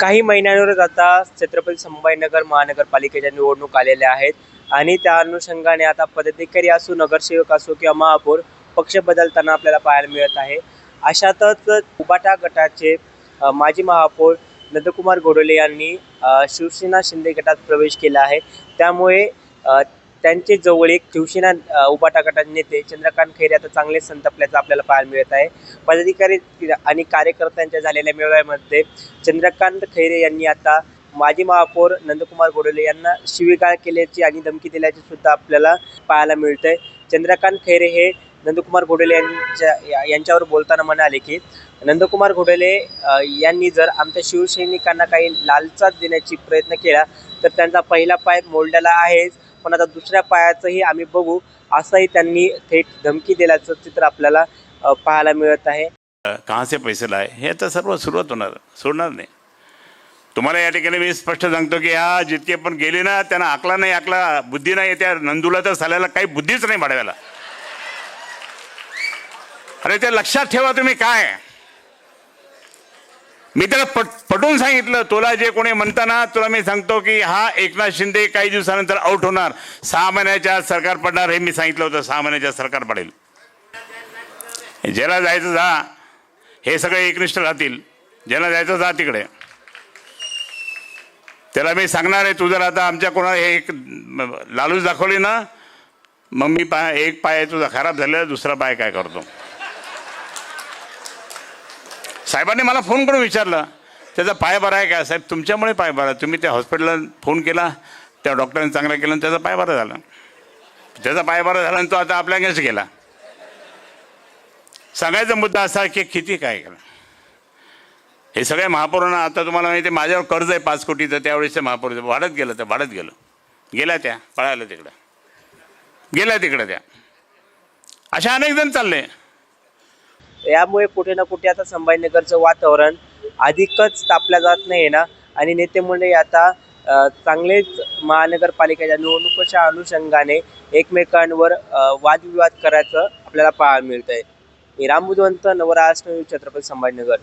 काही महिन्यांवरच आता छत्रपती संभाजीनगर महानगरपालिकेच्या निवडणूक आलेल्या आहेत. आणि त्या अनुषंगाने आता पदाधिकारी असो नगरसेवक असो किंवा महापौर पक्ष बदलताना आपल्याला पाहायला मिळत आहे. अशातच उबाटा गटाचे माजी महापौर नंदकुमार गोडोले यांनी शिवसेना शिंदे गटात प्रवेश केला आहे. त्यामुळे त्यांचे जवळ एक शिवसेना उबाटा गटाचे नेते चंद्रकांत खैरे आता चांगले संतपल्याचं आपल्याला पाहायला मिळत आहे. पदाधिकारी आणि कार्यकर्त्यांच्या झालेल्या मेळाव्यामध्ये चंद्रकांत खैरे यांनी आता माजी महापौर नंदकुमार गोडोले यांना शिवीगाळ केल्याची आणि धमकी दिल्याची सुद्धा आपल्याला पाहायला मिळतंय. चंद्रकांत खैरे हे नंदकुमार घोडेले यांच्या या- यांच्यावर बोलताना म्हणाले की नंदकुमार घोडेले यांनी जर आमच्या शिवसैनिकांना काही लालचाच देण्याची प्रयत्न केला तर त्यांचा पहिला पाय मोडलेला आहेच. पण आता दुसऱ्या पायाचंही आम्ही बघू असंही त्यांनी थेट धमकी दिल्याचं चित्र आपल्याला पाहायला मिळत आहे. कहाँ से पैसे लाय? हे तर सर्व सुरुवात होणार सोडणार नाही. तुम्हाला या ठिकाणी मी स्पष्ट सांगतो की हा जितके पण गेले ना त्यांना आकला नाही आकला बुद्धी नाही त्या नंदूला तर साल्याला काही बुद्धीच नाही भाडव्याला अरे ते लक्षात ठेवा तुम्ही काय. मी त्याला पट पटवून सांगितलं तुला जे कोणी म्हणताना तुला मी सांगतो की हा एकनाथ शिंदे काही दिवसानंतर आउट होणार. सहा महिन्याच्या सरकार पडणार हे मी सांगितलं होतं सहा महिन्याच्या सरकार पडेल. ज्याला जायचं जा हे सगळे एकनिष्ठ राहतील. ज्याला जायचं जा तिकडे. त्याला मी सांगणार आहे तू जर आता आमच्या कोणा हे एक लालूच दाखवली ना मग मी पाय एक पाय तुझा खराब झाला दुसरा पाय काय करतो? साहेबांनी मला फोन करून विचारलं. त्याचा पाय बरा आहे का? साहेब तुमच्यामुळे पाय आहे तुम्ही त्या हॉस्पिटलला फोन केला त्या डॉक्टरांनी चांगला केला आणि त्याचा पाय झाला. त्याचा पाय झाला आणि तो आता आपल्याकडेच गेला. सांगायचा मुद्दा असा की किती काय केलं? हे सगळ्या महापौरांना आता तुम्हाला माहिती आहे माझ्यावर कर्ज आहे पाच कोटीचं त्यावेळेसच्या ते महापौर वाढत गेलं तर वाढत गेलं. गेल्या त्या पळायला तिकडं. गेल्या तिकडं त्या. अशा अनेक जण चालले. यामुळे कुठे ना कुठे आता संभाजीनगरचं वातावरण अधिकच तापल्या जात नाही ना. आणि नेते मंडळी आता चांगलेच महानगरपालिकेच्या निवडणुकीच्या अनुषंगाने एकमेकांवर वादविवाद करायचं आपल्याला पाहायला मिळतंय. मी राम नवराष्ट्र छत्रपती संभाजीनगर.